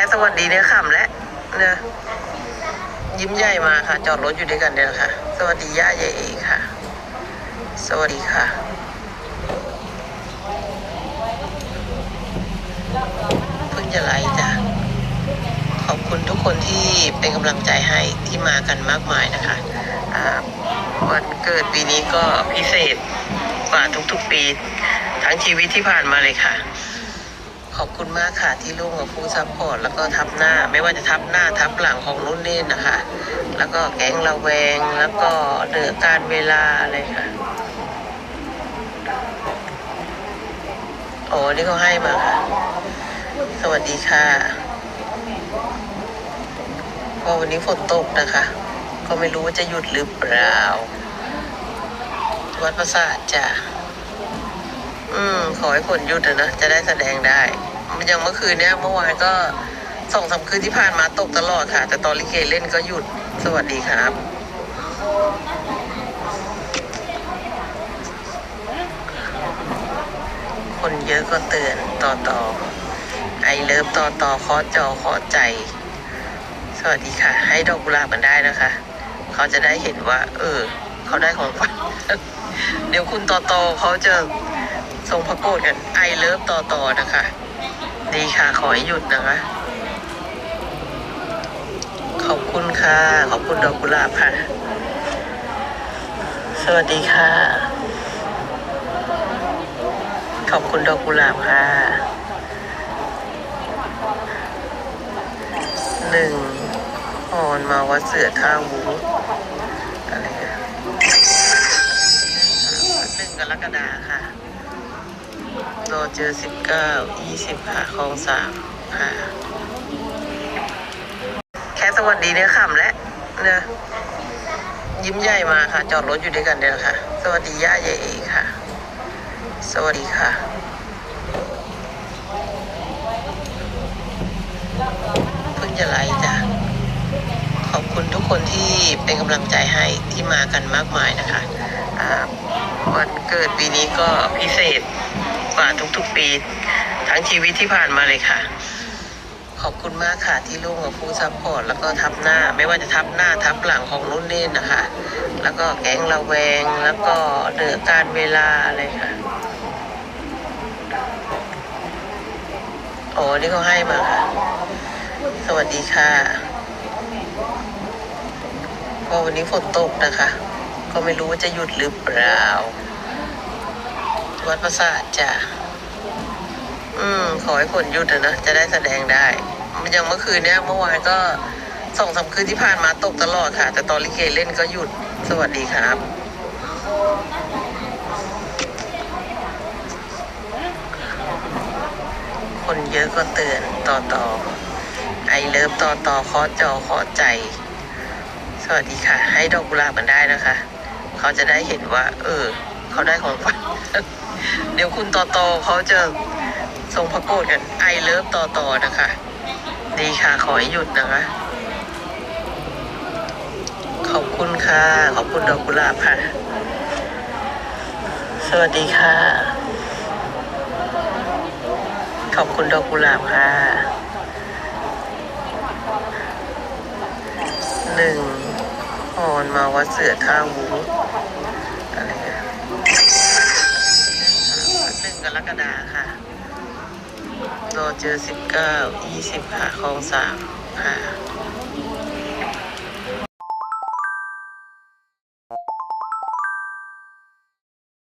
ค่สวัสดีเนี่ยขำแล้วเนอะยิ้มใหญ่มาค่ะ จอดรถอยู่ด้วยกันเนี่ยค่ะ สวัสดีย่าเยเองค่ะ สวัสดีค่ะ เพิ่งจะไลฟ์จ้ะขอบคุณทุกคนที่เป็นกำลังใจให้ที่มากันมากมายนะคะวันเกิดปีนี้ก็พิเศษกว่าทุกๆปี ทั้งชีวิตที่ผ่านมาเลยค่ะ ขอบคุณมากค่ะที่ร่วมกับผู้ซัพพอร์ตแล้วก็ทับหน้า ไม่ว่าจะทับหน้าทับหลังของนุ่นเน่นนะคะ แล้วก็แก๊งระแวงแล้วก็เหนือการเวลาอะไรค่ะโอ้นี่เขาให้มาค่ะ สวัสดีค่ะก็วันนี้ฝนตกนะคะ ก็ไม่รู้ว่าจะหยุดหรือเปล่า วัดประสาทจ้ะอืม ขอให้ฝนหยุดนะ จะได้แสดงได้ มันยังเมื่อคืนเนี้ยเมื่อวานก็สองสามคืนที่ผ่านมาตกตลอดค่ะ แต่ตอนลิเกเล่นก็หยุดสวัสดีครับคนเยอะก็เตือนต่อต่อไอเลิฟต่อต่อขอจอขอใจ สวัสดีค่ะ ให้ดอกกุหลาบกันได้นะคะ เขาจะได้เห็นว่า เออ เขาได้ของขวัญเดี๋ยวคุณต่อต่อเขาจะส่งพระโกรธกันไอเลิฟต่อต่อนะคะ ดีค่ะ ขอให้หยุดนะคะ ขอบคุณค่ะ ขอบคุณดอกกุหลาบค่ะ สวัสดีค่ะ ขอบคุณดอกกุหลาบค่ะหนึ่งออนมาวัดเสือท่าวุ้งอะไรอะหนึ่งกรกฎาค่ะ รอเจอสิบเก้ายี่สิบค่ะคลองสามค่ะ แค่สวัสดีเนี่ยขำแล้วเนอะยิ้มใหญ่มาค่ะ จอดรถอยู่ด้วยกันเนี่ยค่ะ สวัสดีย่าเยเอค่ะ สวัสดีค่ะเพิ่งจะไลฟ์จ้ะขอบคุณทุกคนที่เป็นกำลังใจให้ที่มากันมากมายนะคะวันเกิดปีนี้ก็พิเศษ กว่าทุกๆปี ทั้งชีวิตที่ผ่านมาเลยค่ะ ขอบคุณมากค่ะที่ร่วมกับผู้ซัพพอร์ตแล้วก็ทับหน้า ไม่ว่าจะทับหน้าทับหลังของนุ่นเน่นนะคะ แล้วก็แก๊งระแวงแล้วก็เหนือการเวลาอะไรค่ะโอ้นี่เขาให้มาค่ะ สวัสดีค่ะก็วันนี้ฝนตกนะคะ ก็ไม่รู้ว่าจะหยุดหรือเปล่า วัดประสาทจ้ะอืม ขอให้ฝนหยุดอะนะ จะได้แสดงได้มันยังเมื่อคืนเนี้ยเมื่อวานก็สองสามคืนที่ผ่านมาตกตลอดค่ะ แต่ตอนลิเกเล่นก็หยุด สวัสดีครับคนเยอะก็เตือนต่อต่อไอเลิฟต่อต่อขอจอขอใจ สวัสดีค่ะ ให้ดอกกุหลาบกันได้นะคะ เขาจะได้เห็นว่า เออ เขาได้ของขวัญเดี๋ยวคุณต่อต่อเขาจะส่งพระโกรธกันไอเลิฟต่อต่อนะคะ ดีค่ะขอให้หยุดนะคะ ขอบคุณค่ะ ขอบคุณดอกกุหลาบค่ะ สวัสดีค่ะ ขอบคุณดอกกุหลาบค่ะหนึ่งออนมาวัดเสือท่าวุ้งอะไรอะหนึ่ง กรกฎาค่ะโรเจอสิบเก้ายี่สิบค่ะคลองสามค่ะ